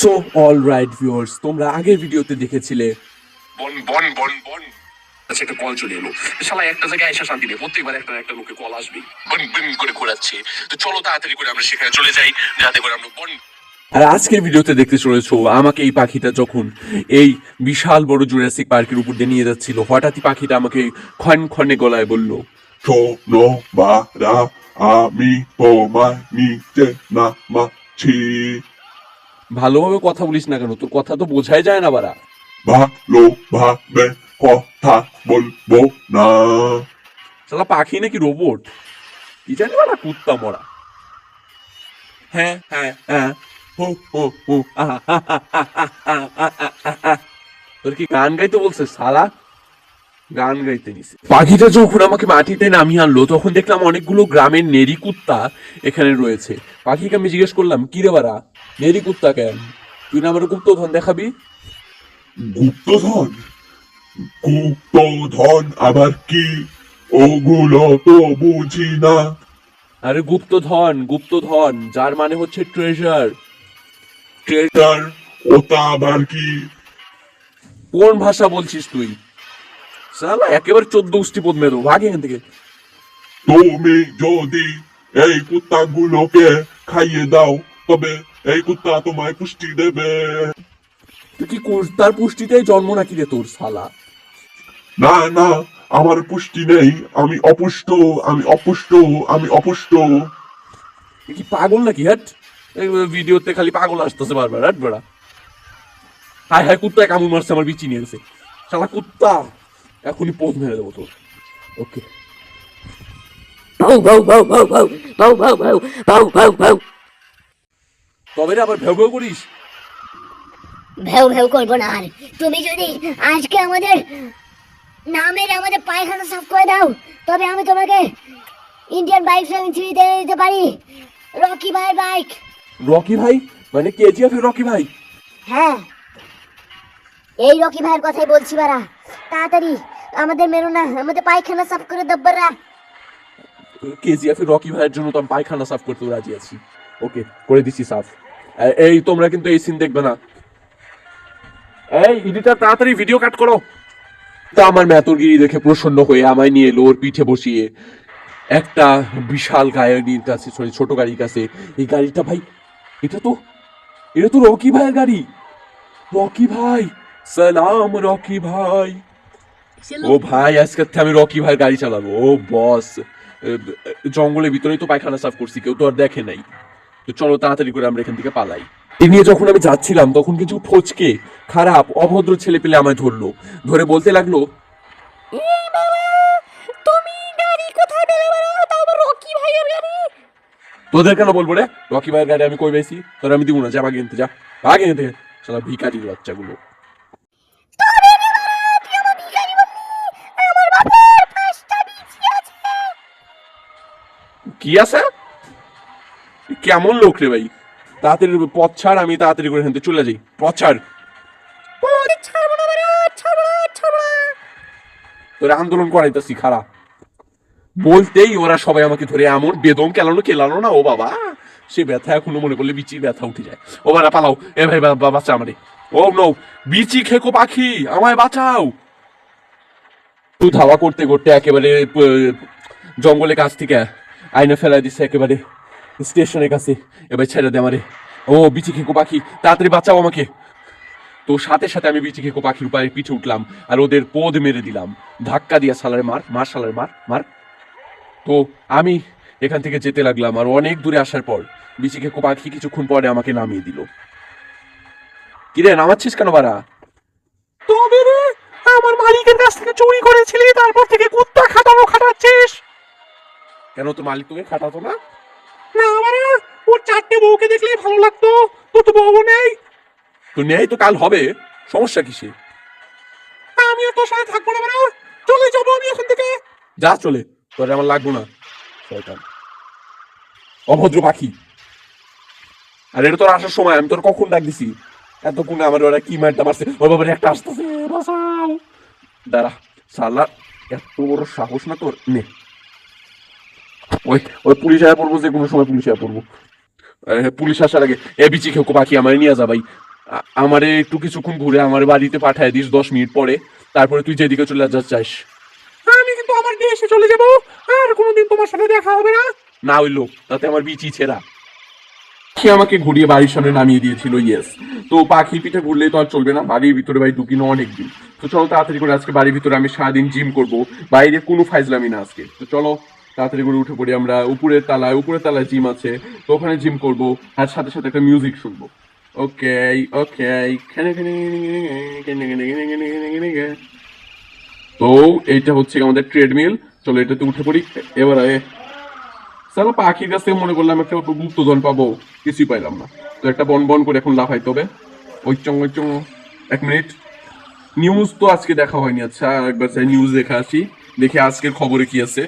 So all right viewers তোমরা আগের ভিডিওতে দেখেছিলে। বন বন বন বন। আচ্ছা একটা কল চলে এলো। শালা একটা জায়গায় এসে শান্তি নেই। প্রত্যেকবার একটা একটা লোকে কল আসবে। বন বন করে ঘোরাচ্ছে। তো চলো তাড়াতাড়ি করে আমরা সেখানে চলে যাই যাতে করে আমরা বন আর আজকের ভিডিওতে দেখতে চলেছো আমাকে এই পাখিটা যখন এই বিশাল বড় জুরাসিক পার্কের উপর দিয়ে নিয়ে যাচ্ছিল হঠাৎই পাখিটা আমাকে ক্ষণ ক্ষণে গলায় বলল শোনো বারা আমি তোমায় নিচে নামাচ্ছি। ভালোভাবে কথা বলিস না কেন? তোর কথা তো বোঝাই যায় না বারা ভালোভাবে কথা বলব না। সালা পাখি নাকি রোবট কি জানি না কুত্তা মরা। হ্যাঁ হ্যাঁ হ্যাঁ। হো হো হো। আহা হা তোর কি গান গাইতে বলছে সালা গান গাইতে নিছে। পাখিটা যখন আমাকে মাটিতে নামিয়ে আনলো তখন দেখলাম অনেকগুলো গ্রামের নেরি কুত্তা এখানে রয়েছে। পাখিকে আমি জিজ্ঞেস করলাম কি রে বারা নেরি কুত্তা কেন? তুই না আমার গুপ্তধন দেখাবি? গুপ্তধন? গুপ্তধন আবার কি? ওগুলো তো বুঝি না। আরে গুপ্তধন গুপ্তধন যার মানে হচ্ছে ট্রেজার ট্রেজার ওটা আবার কি? কোন ভাষা বলছিস তুই? সালা একেবারে চোদ্দ উষ্টি পদ মেরো ভাগ এখান থেকে। তুমি যদি এই কুত্তাগুলোকে খাইয়ে দাও তবে এই কুত্তা তোমায় পুষ্টি দেবে। তুই কি কোর- তার পুষ্টিতে জন্ম নাকি রে তোর সালা না না আমার পুষ্টি নেই। আমি অপুষ্ট আমি অপুষ্ট আমি অপুষ্ট। তুই কি পাগল নাকি হ্যাট ভিডিওতে খালি পাগল আসতেছে বারবার হ্যাট বেড়া। হায় হায় কুত্তায় কামড় মারছে আমার বিচি নিয়ে গেছে। শালা কুত্তা। এখনই পোজ মেরে দেবো তোর ওকে তবে আবার ভেউ ভেউ করিস ভেউ ভেউ করব না আর তুমি যদি আজকে আমাদের নামেনে আমাদের পায়খানা সাফ করে দাও তবে আমি তোমাকে ইন্ডিয়ান বাইক ফ্রেমিং থ্রি দিতে পারি রকি ভাই বাইক রকি ভাই মানে কেজিএফ রকি ভাই হ্যাঁ এই রকি ভাইয়ের কথাই বলছি বারা তাড়াতাড়ি আমাদের মেরো না আমাদের পায়খানা সাফ করে দব্বরা কেজিএফ রকি ভাইয়ের জন্য তো আমি পায়খানা সাফ করতে রাজি আছি। ওকে, করে দিচ্ছি সাফ। এই, তোমরা কিন্তু এই সিন দেখবে না। এই, এডিটার, তাড়াতাড়ি ভিডিও কাট করো। তা আমার মেতরগিরি দেখে প্রসন্ন হয়ে আমায় নিয়ে এলো ওর পিঠে বসিয়ে একটা বিশাল গাড়ির কাছে সরি ছোট গাড়ির কাছে। এই গাড়িটা ভাই, এটা তো এটা তো রকি ভাইয়ের গাড়ি। রকি ভাই, সালাম রকি ভাই। ও ভাই আজকে আমি রকি ভাইয়ের গাড়ি চালাবো। ও বস জঙ্গলের ভিতরেই তো পায়খানা সাফ করছি কেউ তো আর দেখে নাই। তো চলো তাড়াতাড়ি করে আমরা এখান থেকে পালাই। এ নিয়ে যখন আমি যাচ্ছিলাম তখন কিছু ফচকে খারাপ অভদ্র ছেলে পেলে আমায় ধরলো। ধরে বলতে লাগল তোদের কেন বলব রে? রকি ভাইয়ের গাড়ি আমি কই পাইছি তোর আমি দিব না যা বাগে যা। বাগে থেকে সালা ভিকারির বাচ্চাগুলো কি আছে? কেমন লোক রে ভাই? তাড়াতাড়ি পথ ছাড় আমি তাড়াতাড়ি করে থেকে চলে যাই। পথ ছাড়। তোরা আন্দোলন করাইতেছি খারাপ বলতেই ওরা সবাই আমাকে ধরে এমন বেদম কেলানো কেলানো না ও বাবা। সে ব্যথা এখনও মনে করলে বিচি ব্যথা উঠে যায়। ও বাবা পালাও। এ ভাই বা- বা- বাচ্চা আমারে। ও নো বিচি খেকো পাখি আমায় বাঁচাও। তুই ধাওয়া করতে করতে একেবারে জঙ্গলের কাছ থেকে আইনা ফেলাই দিচ্ছে একেবারে। স্টেশনের কাছে। এবার ছেড়ে দে আমারে। ও, বিচি খেকো পাখি, তাড়াতাড়ি বাঁচাও আমাকে। তো সাথে সাথে আমি বিচি খেকো পাখির উপরে পিঠে উঠলাম আর ওদের পোদ মেরে দিলাম। ধাক্কা দিয়া সালারে মার মার সালারে মার মার। তো আমি এখান থেকে যেতে লাগলাম আর অনেক দূরে আসার পর বিচি খেকো পাখি কিছুক্ষণ পরে আমাকে নামিয়ে দিল। কিরে, নামাচ্ছিস কেন বারা তবে রে, আমার মালিকের কাছ থেকে চুরি করেছিলি, তারপর থেকে কুত্তা খাটানো খাটাচ্ছিস। কেন তো মালিক তোকে খাটাতো না? না বারা ওর চারটে বউকে দেখলেই ভালো লাগতো। তোর তো বউ নেই। তো নেই তো কাল হবে। সমস্যা কিসে? আমি আর তোর সাথে থাকব না বারা চলে যাব আমি এখান থেকে। যা চলে তোর আমার লাগবো না। শয়তান। অভদ্র পাখি। আর এটা তোর আসার সময় আমি তোর কখন ডাক দিছি? এতক্ষণে আমার ওরা কি মারটা মারছে? ওর বাবার একটা আসতেছে বাঁচাও দাঁড়া সালা এত বড় সাহস না তোর? নে। ওই ওই পুলিশ আয়া পড়ব যে কোনো সময় পুলিশ আয়া পড়ব। পুলিশ আসার আগে এ বিচি খেয়ে পাখি আমার নিয়ে যা ভাই। আমারে একটু কিছুক্ষণ ঘুরে আমার বাড়িতে পাঠায় দিস দশ মিনিট পরে। তারপরে তুই যেদিকে চলে যা চাস আমি কিন্তু আমার দেশে চলে যাব। আর কোনোদিন তোমার সাথে দেখা হবে না। না হইল তাতে আমার বিচি ছেঁড়া। সে আমাকে ঘুরিয়ে বাড়ির সামনে নামিয়ে দিয়েছিল ইয়েস তো পাখি পিঠে ঘুরলে তো আর চলবে না বাড়ির ভিতরে ভাই ঢুকিনো অনেক দিন তো চলো তাড়াতাড়ি করে আজকে বাড়ির ভিতরে আমি সারাদিন জিম করব। বাইরে কোনো ফাইজলামি না আজকে। তো চলো। তাড়াতাড়ি করে উঠে পড়ি আমরা উপরের তালায় উপরের তালায় জিম আছে তো ওখানে জিম করব আর সাথে সাথে একটা মিউজিক শুনব ওকে ওকে তো এইটা হচ্ছে আমাদের ট্রেডমিল চলো এটাতে উঠে পড়ি এবার সালা পাখির কাছ থেকে মনে করলাম একটা গুপ্তধন পাবো কিছুই পাইলাম না তো একটা বন বন করে এখন লাফাইতে হবে ওই চং ওই চং এক মিনিট নিউজ তো আজকে দেখা হয়নি আচ্ছা একবার নিউজ দেখা আসি দেখি আজকের খবরে কি আছে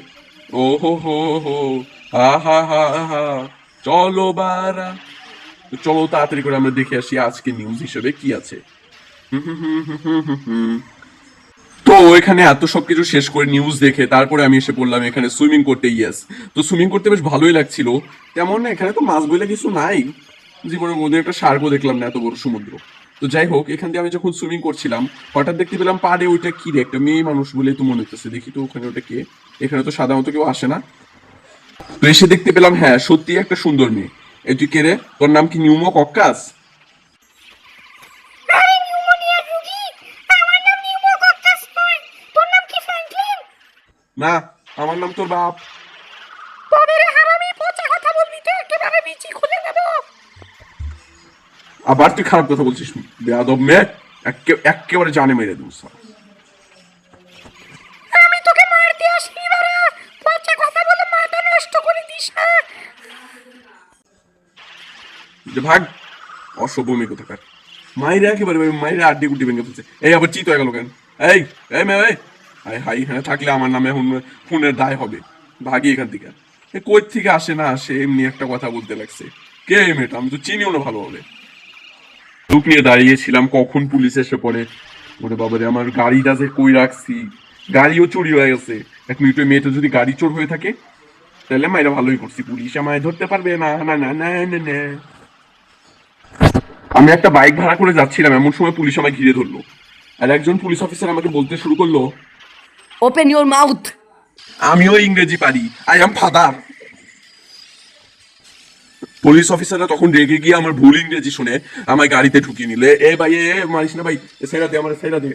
ও হো হো। হো, হা হা হা। চলো বারা। চলো তাড়াতাড়ি করে আমরা দেখে আসি আজকে নিউজ হিসেবে কি আছে। তো এখানে এত সবকিছু শেষ করে নিউজ দেখে তারপরে আমি এসে বললাম, এখানে সুইমিং করতে ইয়েস তো সুইমিং করতে বেশ ভালোই লাগছিল। তেমন না, এখানে তো মাছ বলে কিছু নাই। জীবনের মধ্যে একটা সার্কও দেখলাম না, এত বড় সমুদ্র। তো যাই হোক এখান দিয়ে আমি যখন সুইমিং করছিলাম হঠাৎ দেখতে পেলাম পাড়ে ওইটা কি রে? একটা মেয়ে মানুষ বলে তো মনে হচ্ছে দেখি তো ওখানে ওটা কে? এখানে তো সাধারণত কেউ আসে না। তো এসে দেখতে পেলাম হ্যাঁ সত্যি একটা সুন্দর মেয়ে। এ তুই কে রে? তোর নাম কি নিউমো কক্কাস? না আমার নাম তোর বাপ। তবে রে আবার তুই খারাপ কথা বলছিস বেয়াদব মেয়ে একেবারে জানে মেরে দেবো সব আমি তোকে মারতে আসিনি বারা পচা কথা বলে মাথা নষ্ট করে দিস না যে ভাগ অসভ্য মেয়ে কোথাকার। মাইরে একেবারে মাইরে আড্ডি গুটি ভেঙে ফেলছে। এই আবার চিত হয়ে গেল কেন? এই এই মেয়ে এই। হাই হাই হ্যাঁ থাকলে আমার নামে খুনের দায় হবে। ভাগি এখান থেকে। এ কই থেকে আসে না আসে এমনি একটা কথা বলতে লাগছে। কে এই মেয়েটা? আমি তো চিনিও না ভালোভাবে। লুক নিয়ে দাঁড়িয়েছিলাম কখন পুলিশ এসে পড়ে? ওরে বাবারে আমার গাড়িটা যে কই রাখছি? গাড়িও চুরি হয়ে গেছে। এক মিনিট মেয়েটা যদি গাড়ি চোর হয়ে থাকে তাহলে মাইরা ভালোই করছি। পুলিশ আমায় ধরতে পারবে না না না না না না। আমি একটা বাইক ভাড়া করে যাচ্ছিলাম এমন সময় পুলিশ আমায় ঘিরে ধরলো। আর একজন পুলিশ অফিসার আমাকে বলতে শুরু করল ওপেন your মাউথ আমিও ইংরেজি পারি আই এম ফাদার। পুলিশ অফিসাররা তখন রেগে গিয়ে আমার ভুল ইংরেজি শুনে আমার গাড়িতে ঢুকিয়ে নিলে। এ ভাই, এ মারিস না ভাই সেরা দে, আমার সেরা দে।